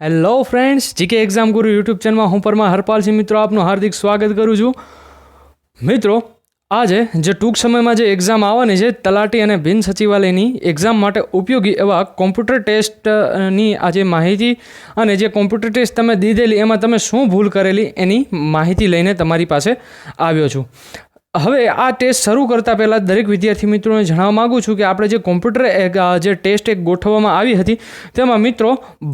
Hello friends GK exam Guru YouTube ચેનલમાં હું પરમા હરપાલસિંહ મિત્રો આપનું હાર્દિક સ્વાગત કરું છું. મિત્રો, આજે જે ટૂંક સમયમાં જે એક્ઝામ આવવાની છે, તલાટી અને બિન સચિવાલયની એક્ઝામ માટે ઉપયોગી એવા કોમ્પ્યુટર ટેસ્ટની આજે માહિતી અને જે કોમ્પ્યુટર ટેસ્ટ તમે દીધેલી, એમાં તમે શું ભૂલ કરેલી એની માહિતી લઈને તમારી પાસે આવ્યો છું. હવે આ ટેસ્ટ શરૂ કરતાં પહેલાં દરેક વિદ્યાર્થી મિત્રોને જણાવવા માગું છું કે આપણે જે કોમ્પ્યુટર જે ટેસ્ટ એક ગોઠવવામાં આવી હતી, તેમાં મિત્રો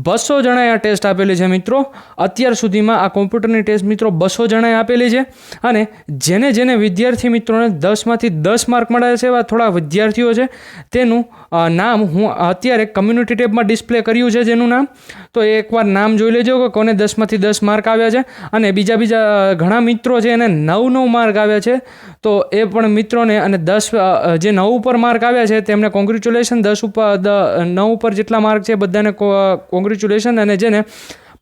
બસો જણાએ આ ટેસ્ટ આપેલી છે. મિત્રો, અત્યાર સુધીમાં આ કોમ્પ્યુટરની ટેસ્ટ મિત્રો બસો જણાએ આપેલી છે અને જેને જેને વિદ્યાર્થી મિત્રોને દસમાંથી દસ માર્ક મળ્યા છે એવા થોડા વિદ્યાર્થીઓ છે, તેનું નામ હું અત્યારે કમ્યુનિટી ટેબમાં ડિસ્પ્લે કર્યું છે જેનું નામ. તો એ એકવાર નામ જોઈ લેજો કે કોને દસમાંથી દસ માર્ક આવ્યા છે. અને બીજા બીજા ઘણા મિત્રો છે એને નવ નવ માર્ક આવ્યા છે. તો એ પણ મિત્રોને અને દસ જે નવ ઉપર માર્ક આવ્યા છે તેમને કોંગ્રેચ્યુલેશન દસ ઉપર નવ ઉપર જેટલા માર્ક છે બધાને કોંગ્રેચ્યુલેશન અને જેને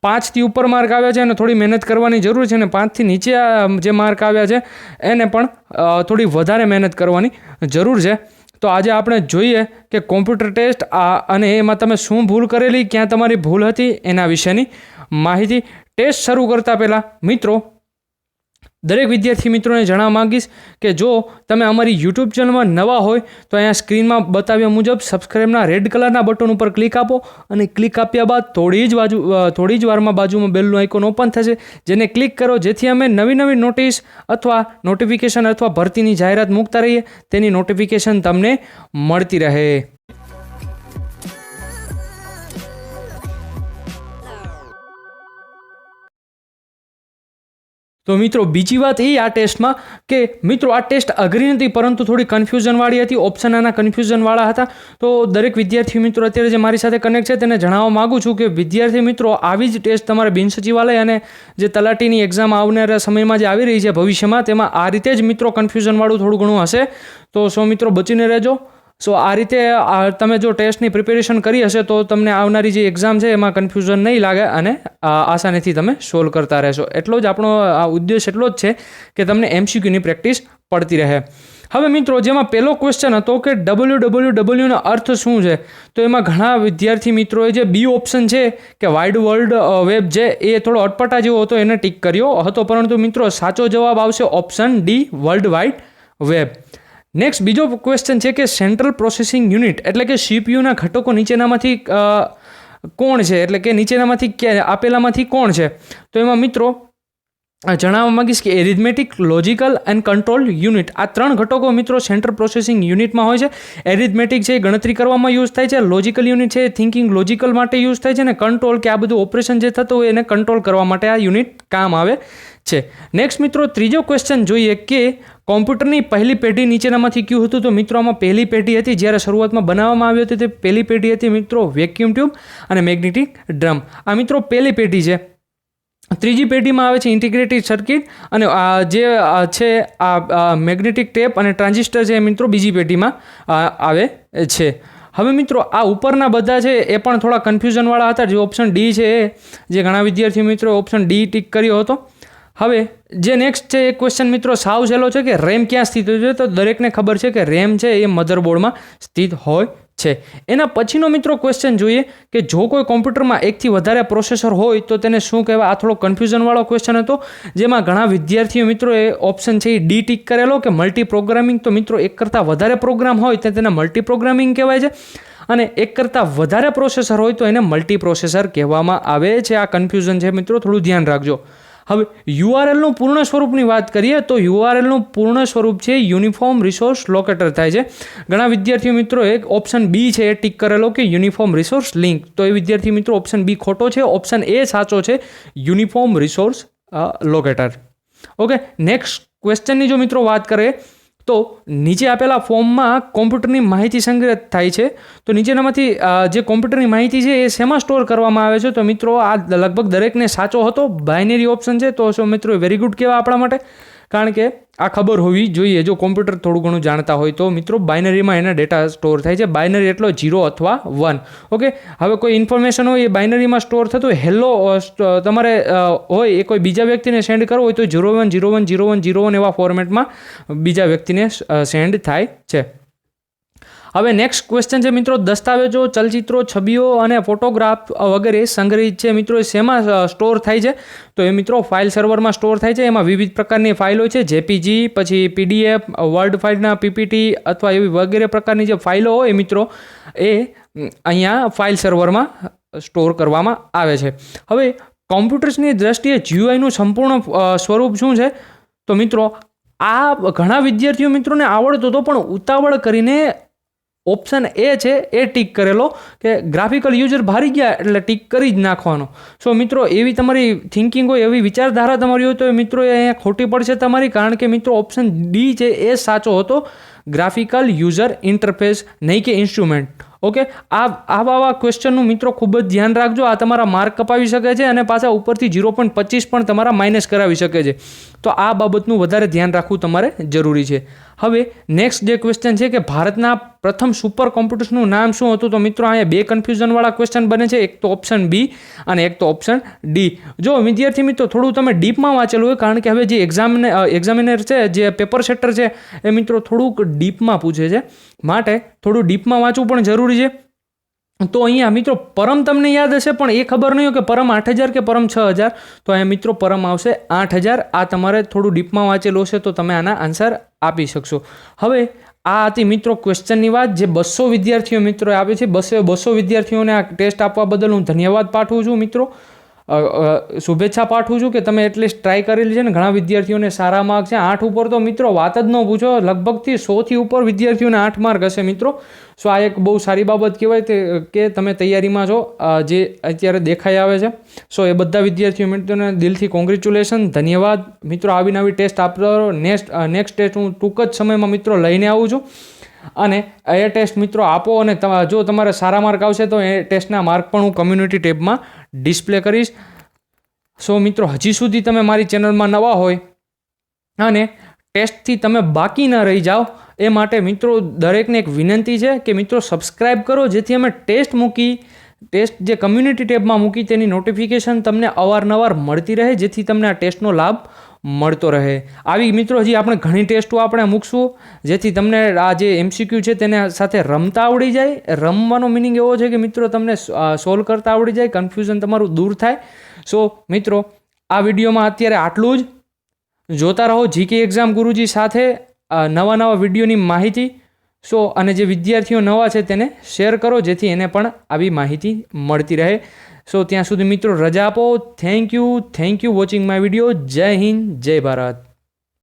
પાંચથી ઉપર માર્ક આવ્યા છે અને થોડી મહેનત કરવાની જરૂર છે અને પાંચથી નીચે જે માર્ક આવ્યા છે એને પણ થોડી વધારે મહેનત કરવાની જરૂર છે. તો આજે આપણે જોઈએ કે કોમ્પ્યુટર ટેસ્ટ આ અને એમાં તમે શું ભૂલ કરેલી, ક્યાં તમારી ભૂલ હતી એના વિશેની માહિતી. ટેસ્ટ શરૂ કરતા પહેલાં મિત્રો દરેક વિદ્યાર્થી મિત્રોને જણાવવા માંગીશ કે જો તમે અમારી યુટ્યુબ ચેનલમાં નવા હોય તો અહીંયા સ્ક્રીનમાં બતાવ્યા મુજબ સબસ્ક્રાઇબના રેડ કલરના બટન ઉપર ક્લિક આપો અને ક્લિક આપ્યા બાદ થોડી જ બાજુ થોડી જ વારમાં બાજુમાં બેલનું આઇકોન ઓપન થશે. જેને ક્લિક કરો, જેથી અમે નવી નવી નોટિસ અથવા નોટિફિકેશન અથવા ભરતીની જાહેરાત મૂકતા રહીએ. તેની નોટિફિકેશન તમને મળતી રહે. તો મિત્રો, બીજી વાત એ આ ટેસ્ટમાં કે મિત્રો, આ ટેસ્ટ અઘરી નથી, પરંતુ થોડી કન્ફ્યુઝનવાળી હતી ઓપ્શન આના કન્ફ્યુઝનવાળા હતા. તો દરેક વિદ્યાર્થી મિત્રો, અત્યારે જે મારી સાથે કનેક્ટ છે, તેને જણાવવા માગું છું કે વિદ્યાર્થી મિત્રો, આવી જ ટેસ્ટ તમારે બિન સચિવાલય અને જે તલાટીની એક્ઝામ આવનારા સમયમાં જે આવી રહી છે ભવિષ્યમાં, તેમાં આ રીતે જ મિત્રો કન્ફ્યુઝનવાળું થોડું ઘણું હશે. તો સો મિત્રો, બચીને રહેજો. સો આ રીતે તમે જો ટેસ્ટની પ્રિપેરેશન કરી હશે તો તમને આવનારી જે એક્ઝામ છે એમાં કન્ફ્યુઝન નહીં લાગે અને આસાનીથી તમે સોલ્વ કરતા રહેશો. એટલો જ આપણો, આ ઉદ્દેશ એટલો જ છે કે તમને એમસીક્યુની પ્રેક્ટિસ પડતી રહે. હવે મિત્રો, જેમાં પહેલો ક્વેશ્ચન હતો કે ડબલ્યુ ડબલ્યુ ડબલ્યુનો અર્થ શું છે? તો એમાં ઘણા વિદ્યાર્થી મિત્રોએ જે બી ઓપ્શન છે કે વાઇડ વર્લ્ડ વેબ જે, એ થોડો અટપટા જેવો હતો, એને ટીક કર્યો હતો. પરંતુ મિત્રો, સાચો જવાબ આવશે option D world wide web next બીજો ક્વેશ્ચન છે કે સેન્ટ્રલ પ્રોસેસિંગ યુનિટ એટલે કે સીપીયુના ઘટકો નીચેનામાંથી કોણ છે? એટલે કે નીચેનામાંથી ક્યાં આપેલામાંથી કોણ છે? તો એમાં મિત્રો જણાવવા માગીશ કે arithmetic logical and control unit આ ત્રણ ઘટકો મિત્રો સેન્ટ્રલ પ્રોસેસિંગ યુનિટમાં હોય છે. એરિથમેટિક છે ગણતરી કરવામાં યુઝ થાય છે. લોજિકલ યુનિટ છે એ થિંકિંગ લોજિકલ માટે યુઝ થાય છે અને કંટ્રોલ કે આ બધું ઓપરેશન જે થતું હોય એને કંટ્રોલ કરવા માટે આ યુનિટ કામ આવે છે. નેક્સ્ટ મિત્રો, ત્રીજો ક્વેશ્ચન જોઈએ કે કોમ્પ્યુટરની પહેલી પેઢી નીચેનામાંથી કયું હતું તો મિત્રો આમાં પહેલી પેઢી હતી જ્યારે શરૂઆતમાં બનાવવામાં આવી હતી તે પહેલી પેઢી હતી મિત્રો વેક્યુમ ટ્યુબ અને મેગ્નેટિક ડ્રમ. આ મિત્રો પહેલી પેઢી છે. ત્રીજી પેઢીમાં આવે છે ઇન્ટિગ્રેટેડ સર્કિટ અને આ જે છે, આ મેગ્નેટિક ટેપ અને ટ્રાન્ઝિસ્ટર છે મિત્રો બીજી પેઢીમાં આવે છે. હવે મિત્રો આ ઉપરના બધા છે એ પણ થોડા કન્ફ્યુઝનવાળા હતા. જે ઓપ્શન ડી છે જે ઘણા વિદ્યાર્થીઓ મિત્રો ઓપ્શન ડી ટીક કર્યો હતો. હવે, જે નેક્સ્ટ છે એ ક્વેશ્ચન મિત્રો સાવ સહેલો છે કે રેમ ક્યાં સ્થિત હોય છે? તો દરેકને ખબર છે કે રેમ છે એ મધરબોર્ડમાં સ્થિત હોય છે. એના પછીનો મિત્રો ક્વેશ્ચન જોઈએ કે જો કોઈ કોમ્પ્યુટરમાં એકથી વધારે પ્રોસેસર હોય, તો તેને શું કહેવાય? આ થોડો કન્ફ્યુઝનવાળો ક્વેશ્ચન હતો, જેમાં ઘણા વિદ્યાર્થીઓ મિત્રો એ ઓપ્શન છે એ ડી ટીક કરેલો કે મલ્ટી પ્રોગ્રામિંગ તો મિત્રો એક કરતાં વધારે પ્રોગ્રામ હોય, તો તેને મલ્ટી પ્રોગ્રામિંગ કહેવાય છે. અને એક કરતાં વધારે પ્રોસેસર હોય, તો એને મલ્ટી પ્રોસેસર કહેવામાં આવે છે. આ કન્ફ્યુઝન છે મિત્રો, થોડું ધ્યાન રાખજો. હવે યુઆરએલનું પૂર્ણ સ્વરૂપની વાત કરીએ તો યુઆરએલનું પૂર્ણ સ્વરૂપ છે યુનિફોર્મ રિસોર્સ લોકેટર થાય છે. ઘણા વિદ્યાર્થી મિત્રો એક ઓપ્શન બી છે એ ટીક કરેલો કે યુનિફોર્મ રિસોર્સ લિંક. તો એ વિદ્યાર્થી મિત્રો ઓપ્શન બી ખોટો છે, ઓપ્શન એ સાચો છે, uniform resource locator. Okay, next ક્વેશ્ચનની જો મિત્રો વાત કરીએ તો નીચે આપેલા ફોર્મમાં કોમ્પ્યુટરની માહિતી સંગ્રહિત થાય છે. તો નીચેનામાંથી જે કોમ્પ્યુટરની માહિતી છે એ શેમાં સ્ટોર કરવામાં આવે છે? તો મિત્રો, આ લગભગ દરેકને સાચો હતો. બાઇનરી ઓપ્શન છે. તો મિત્રો વેરી ગુડ કહેવાય આપણા માટે? કારણ કે આ ખબર હોવી જોઈએ. જો કોમ્પ્યુટર થોડું ઘણું જાણતા હોય તો મિત્રો, બાઇનરીમાં એના ડેટા સ્ટોર થાય છે. બાઇનરી એટલો જીરો અથવા વન. ઓકે? હવે કોઈ ઇન્ફોર્મેશન હોય એ બાઇનરીમાં સ્ટોર થતું હેલો તમારે હોય, એ કોઈ બીજા વ્યક્તિને સેન્ડ કરવો હોય તો zero one zero one zero one zero one એવા ફોર્મેટમાં બીજા વ્યક્તિને સેન્ડ થાય છે. હવે નેક્સ્ટ ક્વેશ્ચન છે મિત્રો, દસ્તાવેજો, ચલચિત્રો, છબીઓ અને ફોટોગ્રાફ વગેરે સંગ્રહિત છે. મિત્રો શેમાં સ્ટોર થાય છે? તો એ મિત્રો ફાઇલ સર્વરમાં સ્ટોર થાય છે. એમાં વિવિધ પ્રકારની ફાઇલો છે. જેપીજી પછી પીડીએફ વર્ડ ફાઇલના પીપીટી અથવા એવી વગેરે પ્રકારની જે ફાઇલો હોય મિત્રો, એ અહીંયા ફાઇલ સર્વરમાં સ્ટોર કરવામાં આવે છે. હવે કોમ્પ્યુટર્સની દ્રષ્ટિએ જીયુઆઈનું સંપૂર્ણ સ્વરૂપ શું છે? તો મિત્રો, આ ઘણા વિદ્યાર્થીઓ મિત્રોને આવડતો હતો પણ ઉતાવળ કરીને ઓપ્શન એ છે, એ ટીક કરેલો કે ગ્રાફિકલ યુઝર ભારી ગયા એટલે ટીક કરી જ નાખવાનો. સો મિત્રો, એવી તમારી થિંકિંગ હોય, એવી વિચારધારા તમારી હોય, તો મિત્રો એ અહીંયા ખોટી પડશે તમારી, કારણ કે મિત્રો ઓપ્શન ડી છે એ સાચો હતો ગ્રાફિકલ યુઝર ઇન્ટરફેસ નહીં કે ઇન્સ્ટ્રુમેન્ટ ઓકે આ, આવા આવા ક્વેશ્ચનનું મિત્રો ખૂબ જ ધ્યાન રાખજો. આ તમારા માર્ક કપાવી શકે છે અને પાછા ઉપરથી ઝીરો પોઈન્ટ પચીસ પણ તમારા માઇનસ કરાવી શકે છે. તો આ બાબતનું વધારે ધ્યાન રાખવું તમારે જરૂરી છે. હવે નેક્સ્ટ જે ક્વેશ્ચન છે કે ભારતના પ્રથમ સુપર કોમ્પ્યુટર્સનું નામ શું હતું? તો મિત્રો, અહીંયા બે કન્ફ્યુઝનવાળા ક્વેશ્ચન બને છે. એક તો ઓપ્શન બી અને એક તો ઓપ્શન ડી જો વિદ્યાર્થી મિત્રો, થોડું તમે ડીપમાં વાંચેલું હોય, કારણ કે હવે જે એક્ઝામને એક્ઝામિનર છે, જે પેપર સેટર છે, એ મિત્રો થોડુંક ડીપમાં પૂછે છે. માટે થોડું ડીપમાં વાંચવું પણ જરૂરી છે. તો અહીંયા મિત્રો પરમ તમને યાદ હશે, પણ એ ખબર નહીં હોય કે પરમ આઠ હજાર કે પરમ છ હજાર? તો અહીંયા મિત્રો પરમ આવશે આઠ હજાર. આ તમારે થોડું ડીપમાં વાંચેલું હશે, તો તમે આના આન્સર આપી શકશો. હવે આ હતી મિત્રો ક્વેશ્ચનની વાત, જે બસો વિદ્યાર્થીઓ મિત્રો આપે છે. બસો બસો વિદ્યાર્થીઓને આ ટેસ્ટ આપવા બદલ હું ધન્યવાદ પાઠવું છું મિત્રો. શુભેચ્છા પાઠવું છું કે તમે એટલીસ્ટ ટ્રાય કરેલી છે ને, ઘણા વિદ્યાર્થીઓને સારા માર્ક છે. આઠ ઉપર તો મિત્રો વાત જ ન પૂછો, લગભગથી સોથી ઉપર વિદ્યાર્થીઓને આઠ માર્ક હશે મિત્રો. સો આ એક બહુ સારી બાબત કહેવાય કે તમે તૈયારીમાં છો જે અત્યારે દેખાઈ આવે છે. સો એ બધા વિદ્યાર્થીઓ મિત્રોને દિલથી કોંગ્રેચ્યુલેશન ધન્યવાદ. મિત્રો, આવી નવી ટેસ્ટ આપતો નેક્સ્ટ નેક્સ્ટ ટેસ્ટ હું ટૂંક જ સમયમાં મિત્રો લઈને આવું છું. અને એ ટેસ્ટ મિત્રો આપો અને જો તમારે સારા માર્ક આવશે તો એ ટેસ્ટના માર્ક પણ હું કમ્યુનિટી ટેબમાં ડિસ્પ્લે કરીશ. સો મિત્રો, હજી સુધી તમે મારી ચેનલમાં નવા હોય અને ટેસ્ટથી તમે બાકી ન રહી જાઓ, એ માટે મિત્રો દરેકને એક વિનંતી છે કે મિત્રો સબસ્ક્રાઇબ કરો, જેથી અમે ટેસ્ટ મૂકી ટેસ્ટ જે કમ્યુનિટી ટેબમાં મૂકી તેની નોટિફિકેશન તમને અવારનવાર મળતી રહે, જેથી તમને આ ટેસ્ટનો લાભ મળતો રહે. આવી મિત્રો, હજી આપણે ઘણી ટેસ્ટો આપણે મૂકશું, જેથી તમને આ જે એમસીક્યુ છે તેને સાથે રમતા આવડી જાય. રમવાનો મિનિંગ એવો છે કે મિત્રો, તમને સોલ્વ કરતા આવડી જાય કન્ફ્યુઝન તમારું દૂર થાય. સો મિત્રો, આ વિડીયોમાં અત્યારે આટલું જ. જોતા રહો જીકે એક્ઝામ ગુરુજી સાથે નવા નવા વિડીયોની માહિતી. સો અને જે વિદ્યાર્થીઓ નવા છે તેને શેર કરો, જેથી એને પણ આવી માહિતી મળતી રહે. સો ત્યાં સુધી મિત્રો રજા આપો. Thank you thank you watching my video જય હિન્દ. જય ભારત.